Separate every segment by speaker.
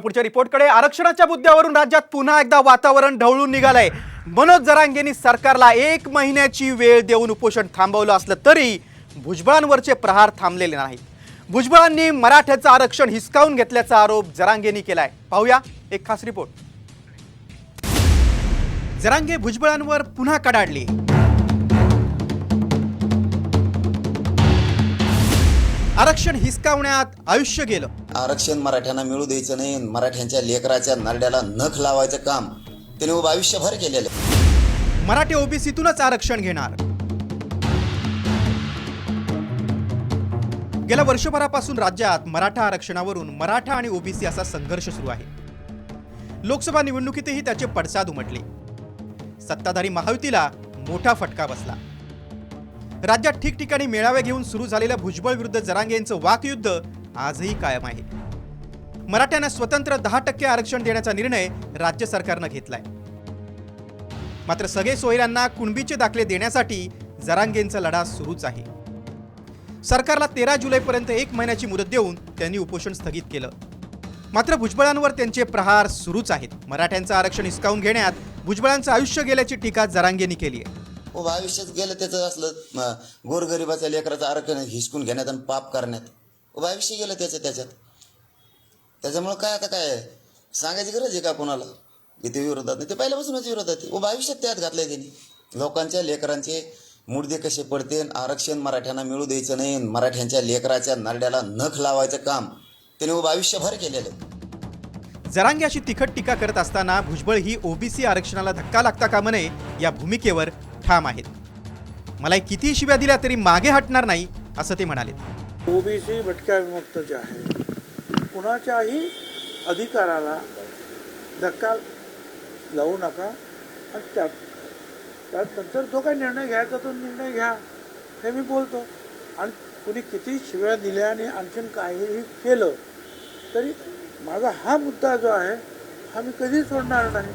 Speaker 1: पुढच्या रिपोर्टकडे आरक्षणाच्या मुद्द्यावरून राज्यात पुन्हा एकदा वातावरण ढवळून निघालंय. मनोज जरांगेंनी सरकारला एक महिन्याची वेळ देऊन उपोषण थांबवलं असलं तरी भुजबळांवरचे प्रहार थांबलेले नाहीत. भुजबळांनी मराठ्याचं आरक्षण हिसकावून घेतल्याचा आरोप जरांगेंनी केलाय. पाहूया एक खास रिपोर्ट. जरांगे भुजबळांवर पुन्हा कडाडली. आरक्षण हिसकावण्यात आयुष्य गेलं.
Speaker 2: आरक्षण मराठ्यांना मिळू द्यायचं नाही मराठ्यांच्या लेकराच्या नरड्याला नख लावायचं काम त्याने उभं आयुष्यभर केलेलं आहे.
Speaker 1: मराठी ओबीसीतूनच आरक्षण घेणार. गेल्या वर्षभरापासून राज्यात मराठा आरक्षणावरून मराठा आणि ओबीसी असा संघर्ष सुरू आहे. लोकसभा निवडणुकीतही त्याचे पडसाद उमटले. सत्ताधारी महायुतीला मोठा फटका बसला. राज्यात ठिकठिकाणी मेळावे घेऊन सुरू झालेल्या भुजबळ विरुद्ध जरांगे यांचं वाकयुद्ध आजही कायम आहे. मराठ्यांना स्वतंत्र दहा टक्के आरक्षण देण्याचा निर्णय राज्य सरकारनं घेतलाय. मात्र सगळे सोयऱ्यांना कुणबीचे दाखले देण्यासाठी जरांगेंचा लढा सुरूच आहे. सरकारला तेरा जुलैपर्यंत एक महिन्याची मुदत देऊन त्यांनी उपोषण स्थगित केलं. मात्र भुजबळांवर त्यांचे प्रहार सुरूच आहेत. मराठ्यांचं आरक्षण हिसकावून घेण्यात भुजबळांचं आयुष्य गेल्याची टीका जरांगेंनी केली आहे.
Speaker 2: उभं आयुष्यच गेलं त्याचं असलं गोरगरिबाच्या लेकराचं आरक्षण हिसकून घेण्यात आणि पाप करण्यात. उभं आयुष्य गेलं त्याचं त्याच्यात. त्याच्यामुळं काय आता काय? सांगायची गरज आहे का कोणाला? की ते विरोधात नाही ते पहिल्यापासूनच विरोधात आहे. आयुष्यात त्यात घातलंय त्यांनी. लोकांच्या लेकरांचे मुडदे कसे पडते आरक्षण मराठ्यांना मिळू द्यायचं नाही मराठ्यांच्या लेकराच्या नरड्याला नख लावायचं काम त्याने उभं आयुष्यभर केलेलं आहे.
Speaker 1: जरांगे अशी तिखट टीका करत असताना भुजबळ ही ओबीसी आरक्षणाला धक्का लागता कामा नये या भूमिकेवर ठाम आहेत. मला किती शिव्या दिल्या तरी मागे हटणार नाही असं ते म्हणाले
Speaker 3: ओबीसी भटक्या विमुक्त जे आहे कुणाच्याही अधिकाराला धक्का लावू नका आणि त्यात त्यानंतर जो काही निर्णय घ्यायचा तो निर्णय घ्या हे मी बोलतो. आणि कुणी किती शिव्या दिल्या आणि आणखीन काहीही केलं तरी माझा हा मुद्दा जो आहे हा मी कधी सोडणार नाही.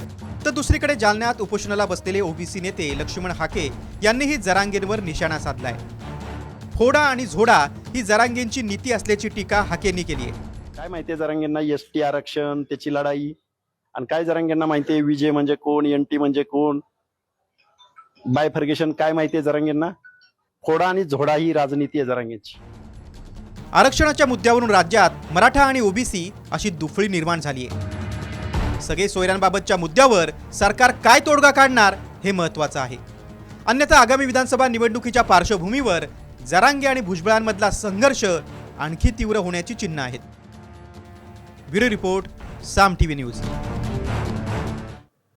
Speaker 1: तर दुसरीकडे जालन्यात उपोषणाला बसलेले ओबीसी नेते लक्ष्मण हाके यांनीही जरांगेंवर निशाणा साधलाय. फोडा आणि झोडा ही जरांगेंची नीती असल्याची टीका हाकेंनी केली आहे.
Speaker 4: काय माहितीये जरांगेंना एस टी आरक्षण त्याची लढाई? आणि काय जरांगेंना माहितीये विजय म्हणजे कोण एन टी म्हणजे कोण? बायफर्गेशन काय माहितीये जरांगेंना? फोडा आणि झोडा ही राजनीती आहे जरांगेंची.
Speaker 1: आरक्षणाच्या मुद्द्यावरून राज्यात मराठा आणि ओबीसी अशी दुफळी निर्माण झाली आहे. सगळे सोयऱ्यांबाबतच्या मुद्द्यावर सरकार काय तोडगा काढणार हे महत्वाचं आहे. अन्यथा आगामी विधानसभा निवडणुकीच्या पार्श्वभूमीवर जरांगे आणि भुजबळांमधला संघर्ष आणखी तीव्र होण्याची चिन्ह आहेत. Bureau report Saam T V news.